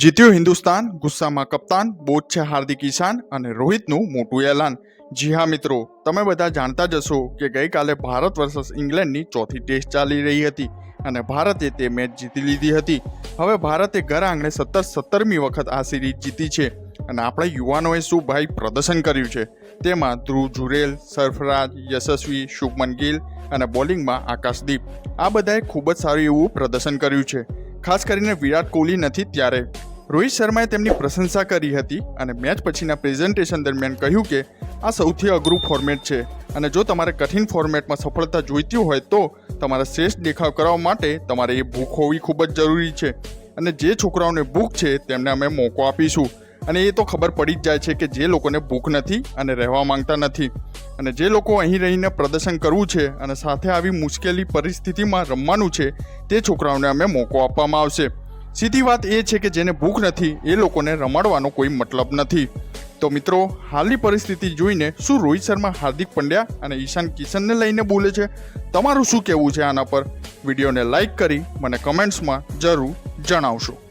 જીત્યું હિન્દુસ્તાન, ગુસ્સામાં કપ્તાન, બોધ છે હાર્દિક ઈશાન અને રોહિતનું મોટું એલાન. જી હા મિત્રો, તમે બધા જાણતા જ હશો કે ગઈકાલે ભારત વર્સસ ઇંગ્લેન્ડની ચોથી ટેસ્ટ ચાલી રહી હતી અને ભારતે તે મેચ જીતી લીધી હતી. હવે ભારતે ઘર આંગણે સત્તર સત્તરમી વખત આ સિરીઝ જીતી છે અને આપણા યુવાનોએ શું ભાઈ પ્રદર્શન કર્યું છે? તેમાં ધ્રુવ જુરેલ, સરફરાજ, યશસ્વી, શુભમન ગિલ અને બોલિંગમાં આકાશદીપ. આ બધાએ ખૂબ જ સારું એવું પ્રદર્શન કર્યું છે. ખાસ કરીને વિરાટ કોહલી નથી ત્યારે રોહિત શર્માએ તેમની પ્રશંસા કરી હતી અને મેચ પછીના પ્રેઝન્ટેશન દરમિયાન કહ્યું કે આ સૌથી અઘરું ફોર્મેટ છે અને જો તમારે કઠિન ફોર્મેટમાં સફળતા જોઈતી હોય તો તમારે શ્રેષ્ઠ દેખાવ કરવા માટે તમારે એ ભૂખ હોવી ખૂબ જ જરૂરી છે. અને જે છોકરાઓને ભૂખ છે તેમને અમે મોકો આપીશું. અને એ તો ખબર પડી જ જાય છે કે જે લોકોને ભૂખ નથી અને રહેવા માંગતા નથી. અને જે લોકો અહીં રહીને પ્રદર્શન કરવું છે અને સાથે આવી મુશ્કેલી પરિસ્થિતિમાં રમવાનું છે, તે છોકરાઓને અમે મોકો આપવામાં આવશે. સીધી વાત એ છે કે જેને ભૂખ નથી, એ લોકોને રમાડવાનો કોઈ મતલબ નથી. તો મિત્રો, હાલની પરિસ્થિતિ જોઈને શું રોહિત શર્મા, હાર્દિક પંડ્યા અને ઈશાન કિશનને લઈને બોલે છે? તમારું શું કહેવું છે આના પર? વિડીયોને લાઇક કરી મને કમેન્ટ્સમાં જરૂર જણાવશો.